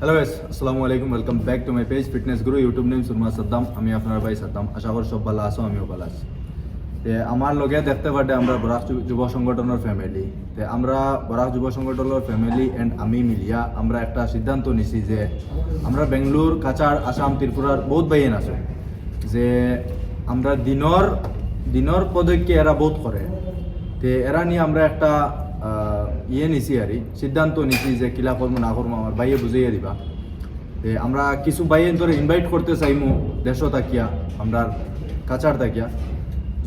Hello guys আসসালামু আলাইকুম welcome back to my page fitness guru YouTube name Surma Saddam আমি আপনার ভাই সাদ্দাম আশা করি সব ভালো আছো আমিও ভালো আছি তে আমার লগে দেখতে পারে আমরা বরাক যুব সংগঠনের ফ্যামিলি তে আমরা বরাক যুব সংগঠনের ফ্যামিলি এন্ড আমি মিলিয়া আমরা একটা সিদ্ধান্ত নিছি যে আমরা বেঙ্গলোর কাছাড় আসাম ত্রিপুরার বহুত বাইন আছে যে আমরা দিনর দিনর পদক্ষে এরা বহুত করে তে এরা নিয়ে আমরা একটা ইয়ে নিছি আর সিদ্ধান্ত নিছি যে কিলা করব না করব আমার বাইয়ে বুঝাইয়া দিবা। আমরা কিছু বাইয়ের ধরে ইনভাইট করতে চাইমু দেশ তাকিয়া আমরা কাছাড় তাকিয়া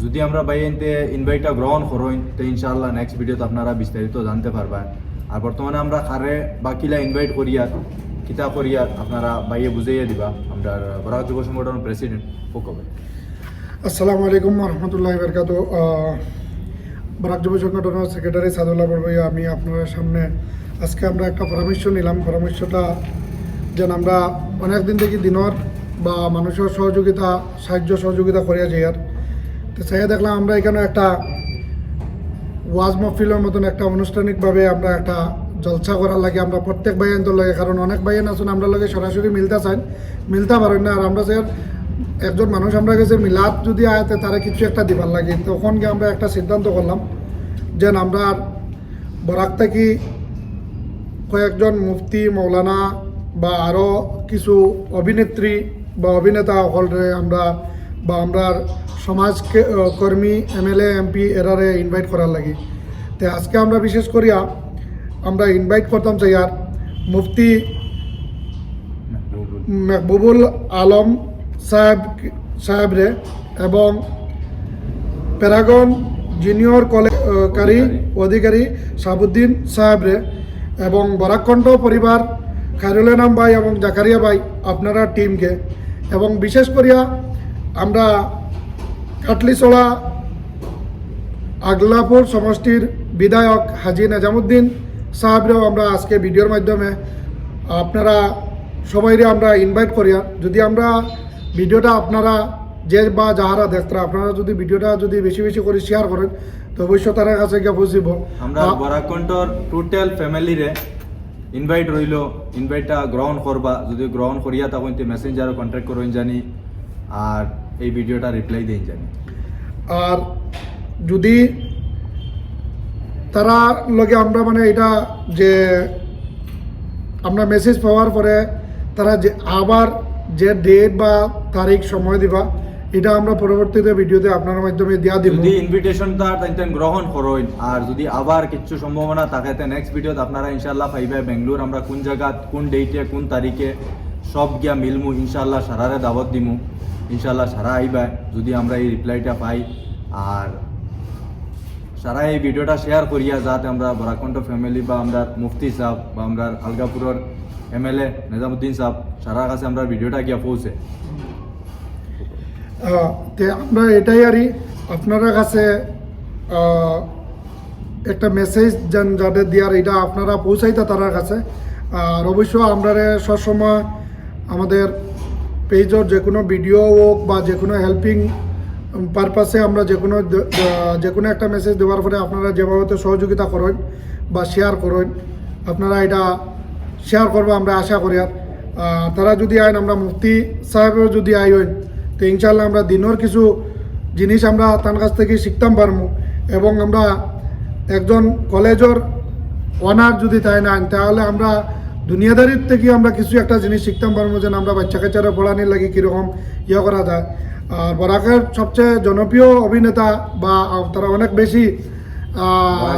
যদি আমরা বাইয়েনতে ইনভাইটটা গ্রহণ করইন তো ইনশাআল্লাহ নেক্সট ভিডিওতে আপনারা বিস্তারিত জানতে পারবেন। আর বর্তমানে আমরা কারে বা কিলা ইনভাইট করিয়ার কিতা করিয়ার আপনারা বাইয়ে বুঝাইয়া দিবা। আমরা বরাক যুব সংগঠন প্রেসিডেন্ট ফোকবে। আসসালামু আলাইকুম রহমতুল্লাহ বরকাত বরাক যুব সংগঠনের সেক্রেটারি সাদুল্লাহ বড়ভাইয়া আমি আপনার সামনে আজকে আমরা একটা পরামর্শ নিলাম। পরামর্শটা যেন আমরা অনেক দিন থেকে দিনর বা মানুষের সহযোগিতা, সাহায্য সহযোগিতা করিয়া যাই আর। তো সেই দেখলাম আমরা এখানে একটা ওয়াজ মহফিলের মতন একটা আনুষ্ঠানিকভাবে আমরা একটা জলসা করার লাগে আমরা প্রত্যেক ভাইয়ান লাগে, কারণ অনেক ভাইয়ান আছেন, আমরা লাগে সরাসরি মিলতে চাই, মিলতে পারেন না। আর আমরা স্যার একজন মানুষ আমরা গেছে মিলাদ যদি আয়তে তারা কিছু একটা দিবার লাগে। তখন গিয়ে আমরা একটা সিদ্ধান্ত করলাম যে আমরা বরাক থেকে কয়েকজন মুফতি মৌলানা বা আরও কিছু অভিনেত্রী বা অভিনেতা হলরে আমরা বা আমরা সমাজ কর্মী এমএলএ এমপি এরারে ইনভাইট করার লাগে। তো আজকে আমরা বিশেষ করিয়া আমরা ইনভাইট করতাম চাই আর মুফতি মেহবুবুল আলম সাহেব, সাহেবরে এবং প্যারাগন জুনিয়র কলেজ কারি অধিকারী সাবুদ্দিন সাহেবরে এবং বরাকণ্ঠ পরিবার খায়রুল নাম ভাই এবং জাকারিয়া ভাই, আপনারা টিমকে। এবং বিশেষ করিয়া আমরা কাটলিচড়া আগলাপুর সমষ্টির বিধায়ক হাজি নেজামুদ্দিন সাহেবরেও আমরা আজকে ভিডিওর মাধ্যমে আপনারা সবাইরে আমরা ইনভাইট করিয়া, যদি আমরা ভিডিওটা আপনারা যে বা যাহারা দেখতারা আপনারা যদি ভিডিওটা যদি বেশি বেশি করে শেয়ার করেন তো অবশ্যই তারা কাছে গিয়ে বুঝিব আমরা বরাকণ্ঠর টোটাল ফ্যামিলিরে ইনভাইট রইল ইনভাইটটা গ্রহণ করবা। যদি গ্রহণ করিয়া তখন মেসেঞ্জারও কন্ট্যাক্ট করেন জানি আর এই ভিডিওটা রিপ্লাই দিন জানি আর যদি তারা লগে আমরা মানে এটা যে আমরা মেসেজ পাওয়ার পরে তারা যে আবার যে ডেট বা তারিখ সময় দিবা, এটা আমরা পরবর্তীতে ভিডিওতে আপনার মাধ্যমে দিয়া দিব। যদি ইনভিটেশনটা তাইতেন গ্রহণ করইন আর যদি আবার কিছু সম্ভাবনা থাকে, তে নেক্সট ভিডিওত আপনারা ইনশাআল্লাহ পাইবে বেঙ্গলোর। আমরা কোন জায়গাত, কোন ডেটে কোন তারিখে, সব গিয়া মিলমু, ইনশাআল্লাহ সারারে দাওয়াত দিমু। ইনশাআল্লাহ সারা আইবা, যদি আমরা এই রিপ্লাইটা পাই। আর সারা এই ভিডিওটা শেয়ার করিয়া, যাতে আমরা বরাকণ্ঠ ফ্যামিলি বা আমরা মুফতি সাহেব বা আমরা আলগাপুরের এমএলএ নিজামুদ্দিন সাহেব সারা কাছে আমরা ভিডিওটা গিয়া পৌঁছে। তে আমরা এটাই আরই আপনারা কাছে একটা মেসেজ যেন যাদের দেওয়ার এটা আপনারা পৌঁছাইতা তার কাছে। আর অবশ্য আমরা সবসময় আমাদের পেজর যে কোনো ভিডিও হোক বা যে কোনো হেল্পিং পারপাসে আমরা যে কোনো যে কোনো একটা মেসেজ দেওয়ার পরে আপনারা যেভাবে সহযোগিতা করেন বা শেয়ার করেন, আপনারা এটা শেয়ার করব, আমরা আশা করি। আর তারা যদি আইন, আমরা মুফতি সাহেবেও যদি আই হইন তো ইনশাল্লাহ আমরা দিনের কিছু জিনিস আমরা তার কাছ থেকে শিখতাম পারব এবং আমরা একজন কলেজের অনার যদি তাই না তাহলে আমরা দুনিয়াদারির থেকে আমরা কিছু একটা জিনিস শিখতাম পারব যেন আমরা বাচ্চা কাচ্চারা পড়ানির লাগে কীরকম ইয়ে করা যায়। আর বরাকের সবচেয়ে জনপ্রিয় অভিনেতা বা, তারা অনেক বেশি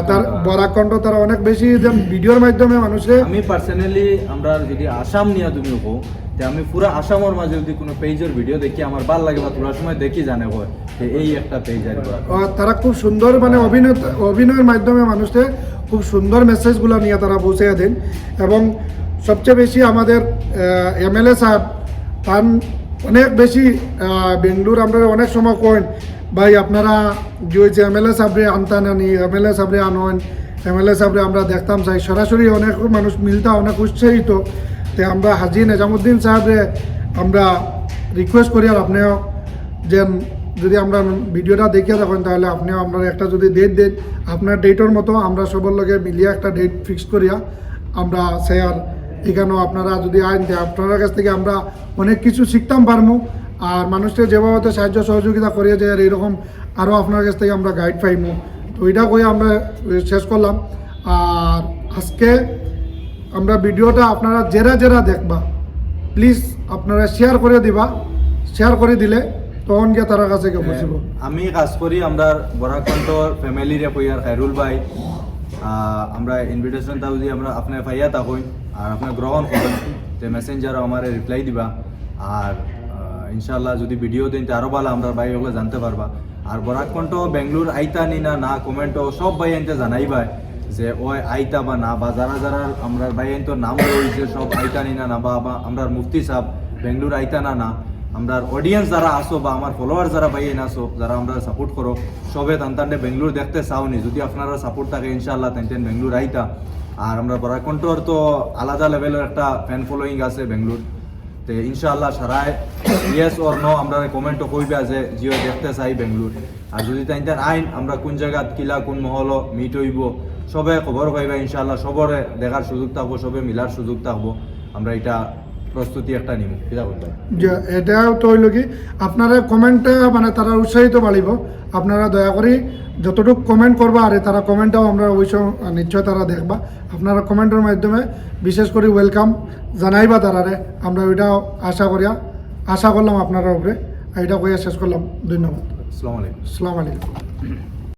তার বরাকণ্ঠ তারা অনেক বেশি ভিডিওর মাধ্যমে মানুষের আমি পার্সোনালি আমরা যদি আসাম নিয়ে তুমি কো তে আমি পুরো আসামের মাঝে যদি কোনো পেজের ভিডিও দেখি আমার ভালো লাগে বা তোলার সময় দেখি জানে হয় যে এই একটা পেজ আর তারা খুব সুন্দর মানে অভিনয় অভিনয়ের মাধ্যমে মানুষকে খুব সুন্দর মেসেজগুলো নিয়ে তারা পৌঁছে দেন। এবং সবচেয়ে বেশি আমাদের এমএলএ সাহেব তার অনেক বেশি বেঙ্গলোর আমরা অনেক সময় কইন ভাই, আপনারা যে হয়েছে এমএলএ সাহেবরে আনতান আনি এম এল এমএলএ সাহেবরে আনন এমএলএ সাহেবরে আমরা দেখতাম চাই সরাসরি অনেক মানুষ মিলতা, অনেক উৎসাহিত। তে আমরা হাজি নিজামুদ্দিন সাহেবরে আমরা রিকোয়েস্ট করি, আর আপনিও যে যদি আমরা ভিডিওটা দেখিয়ে থাকেন, তাহলে আপনিও আপনার একটা যদি ডেট দেন, আপনার ডেটের মতো আমরা সবার লগে মিলিয়ে একটা ডেট ফিক্স করিয়া আমরা আর এখানেও আপনারা যদি আইন আপনার কাছ থেকে আমরা অনেক কিছু শিখতাম পারব আর মানুষকে যেভাবে সাহায্য সহযোগিতা করিয়ে যায় আর এইরকম আরও আপনার কাছ থেকে আমরা গাইড পাইমু। তো এটা কয়ে আমরা শেষ করলাম। আর আজকে আমরা ভিডিওটা আপনারা জেরা জেরা দেখবা। প্লিজ আপনারা শেয়ার করে দিবা। শেয়ার করে দিলে তখন গিয়ে তার কাছে গিয়ে বুঝিব। আমি কাজ করি আমরা বরাকণ্ঠ ফ্যামিলিরে কইয়ার খায়রুল ভাই। আমরা ইনভিটেশনটা যদি আমরা আপনার পাইয়া তা হই আর আপনি গ্রহণ করেন, যে মেসেঞ্জারও আমার রিপ্লাই দিবা, আর ইনশাল্লাহ যদি ভিডিও দিন আরও ভালো আমরা ভাই ওগুলো জানতে পারবা। আর বরাকণ্ঠ বেঙ্গলোর আইতা নি না না কমেন্টও সব ভাই আনতে জানাইবাই, যে ওই আইতা বা না বা, যারা যারা আমরা ভাই আইন তো নাম রয়েছে, সব আইতা নি না না বা আমরা মুফতি সাহেব, বেঙ্গলোর আইতা না না আমরা অডিয়েন্স যারা আসো বা আমার ফলোয়ার যারা ভাই এনে আসো যারা আমরা সাপোর্ট করো সবে তান্তান্ডে বেঙ্গলোর দেখতে চাওনি। যদি আপনারা সাপোর্ট থাকে ইনশাল্লাহ তেন বেঙ্গলোর আইতা। আর আমরা বরাকণ্ঠর তো আলাদা লেভেলের একটা ফ্যান ফলোয়িং আছে বেঙ্গলোর তো ইনশাআল্লাহ সারায় ইয়েস অর নো আমরা কমেন্টও কইবা যে জিও দেখতে চাই বেঙ্গলোর আর যদি তাই আইন, আমরা কোন জায়গাত কিলা, কোন মহল মিট হইব, সবে খবর পাইবা ইনশাআল্লাহ, সবরে দেখার সুযোগ থাকব সবে মিলার সুযোগ থাকব আমরা এটা প্রস্তুতি একটা নিব কিতা বলবেন এটাও তো হইল কি আপনারা কমেন্টে মানে তারা উৎসাহিত বাড়িব। আপনারা দয়া করে যতটুকু কমেন্ট করবা আর তারা কমেন্টটাও আমরা অবশ্যই নিশ্চয় তারা দেখবা। আপনারা কমেন্টের মাধ্যমে বিশেষ করে ওয়েলকাম জানাইবা তারারে। আমরা ওইটাও আশা করিয়া আশা করলাম আপনারা উপরে। এটা কইয়া শেষ করলাম। ধন্যবাদ। আসসালামু আলাইকুম। আসসালামু আলাইকুম।